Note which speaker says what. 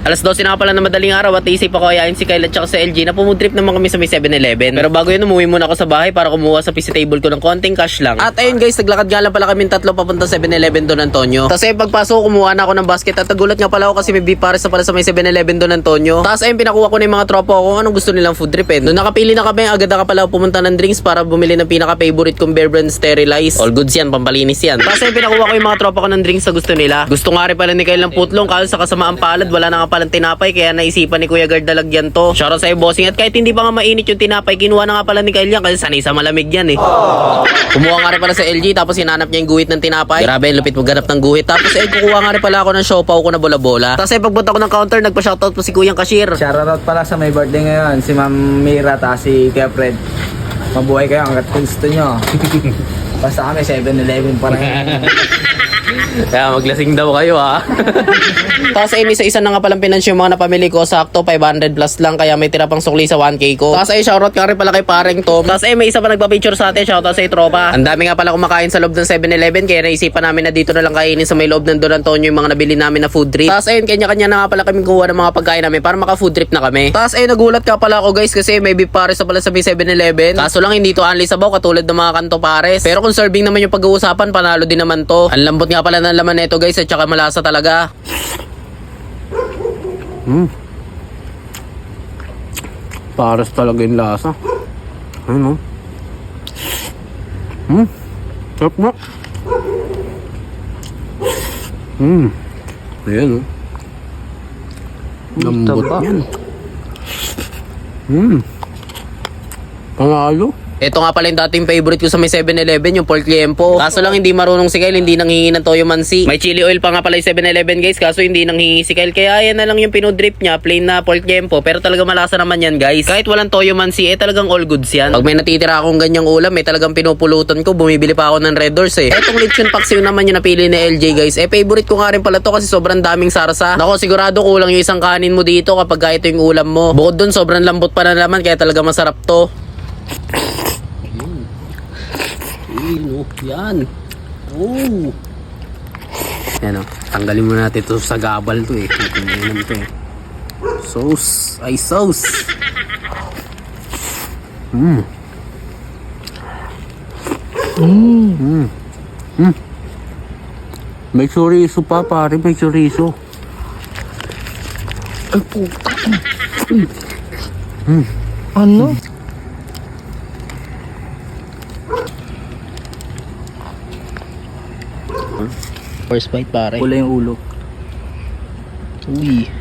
Speaker 1: Alas 12 na pala na madaling araw at isip ako ayain si Kyle at saka sa LG na pumudrip naman kami sa may 7-Eleven. Pero bago yun, umuwi muna ako sa bahay para kumuha sa PC table ko ng konting cash lang. At ayun guys, naglakad nga lang pala kami tatlo papunta 7-Eleven Don Antonio. Tapos ayun, pagpasok ko, kumuha na ako ng basket at nagulat nga pala ako kasi may bipares na pala sa may 7-Eleven Don Antonio. Tapos ayun, pinakuha ko na yung mga tropa ko kung anong gusto nilang food trip eh. Noong nakapili na kami, agad na pala pumunta ng drinks para bumili ng pinaka-favorite kong Bear Brand Sterilize. All goods yan, pampalinis yan. Tapos ayun, pinakuha ko yung mga tropa ko ng drinks sa gusto nila. Gusto nga rin pala ni Kyle ng putlong, kaso sa kasamaang palad, wala na nga palang tinapay, kaya naisipan ni Kuya Guard na lagyan to. Shoutout sa'yo, bossing. At kahit hindi pa nga mainit yung tinapay, kinuha na nga pala ni Kyle yan kasi sanay sa malamig yan eh. Kumuha nga rin pala sa LG, tapos hinanap niya yung guhit ng tinapay. Grabe, ang lupit maghanap ng guhit. Tapos eh, kukuha nga rin pala ako ng siopaw ko na bola-bola. Tapos eh, pagbunta ko ng counter, nagpa-shoutout pa si Kuyang Cashier.
Speaker 2: Shoutout pala sa may birthday ngayon, si Ma'am Mira at si Kuya Fred. Mabuhay kayo hanggat gusto nyo. Basta kami 7-Eleven pa rin.
Speaker 1: Kaya maglasing daw kayo ha. Tapos ayun, isa-isa na nga palang pinansyo yung mga napamili ko. Sakto, 500 plus lang. Kaya may tira pang sukli sa 1K ko. Tapos ayun, shoutout nga rin pala kay pareng Tom. Tapos ayun, may isa pa nagpa-picture sa atin. Shoutout sa tropa. Ang dami nga pala kumakain sa loob ng 7-Eleven. Kaya naisipan namin na dito na lang kainin sa may loob ng Don Antonio yung mga nabili namin na food trip. Tapos ayun, kanya-kanya na nga pala kami kuha ng mga pagkain namin para maka-food trip na kami. Tapos ayun, nagulat ka pala ako guys kasi may beef pares na pala sa may 7-Eleven. Kaso lang hindi to only sabaw katulad ng mga kanto pares. Pero kung serving naman yung pag-uusapan, panalo din naman to. Ang lambot nga pala ng laman nito guys at saka malasa talaga. Mm. Pares talaga yung lasa. Ayun oh. Hmm. Sarap na. Hmm. Ayan oh. Lambot
Speaker 2: Taba.
Speaker 1: yan. Hmm. Panalo. Ito nga pala yung dating favorite ko sa may 7-Eleven, yung pork liempo. Kaso lang hindi marunong si Kyle, hindi nanghingi ng toyo mansi. May chili oil pa nga pala yung 7-Eleven guys, kaso hindi nanghingi si Kyle. Kaya yan na lang yung pinudrip niya, plain na pork liempo. Pero talaga malasa naman yan guys. Kahit walang toyo mansi, eh talagang all goods yan. Pag may natitira akong ganyang ulam, eh talagang pinupulutan ko. Bumibili pa ako ng Red Doors eh. Etong lechon paksiw naman yung napili ni LJ guys. Eh favorite ko nga rin pala to kasi sobrang daming sarsa. Nako sigurado kulang yung isang kanin mo dito kapag ito yung ulam mo. Bukod dun, sobrang lambot pa na naman kaya talaga masarap to. Ayun, oh. Yan. Oh. Yan, oh. Tanggalin mo natin ito sa gabal to eh. Tingnan to eh. Sauce. Ay, sauce. Mmm. Mmm. Mmm. Mmm. May chorizo pa, pare. May chorizo. Ay, puta.
Speaker 2: ano?
Speaker 1: First bite, pare.
Speaker 2: Pula yung ulo.
Speaker 1: Uy.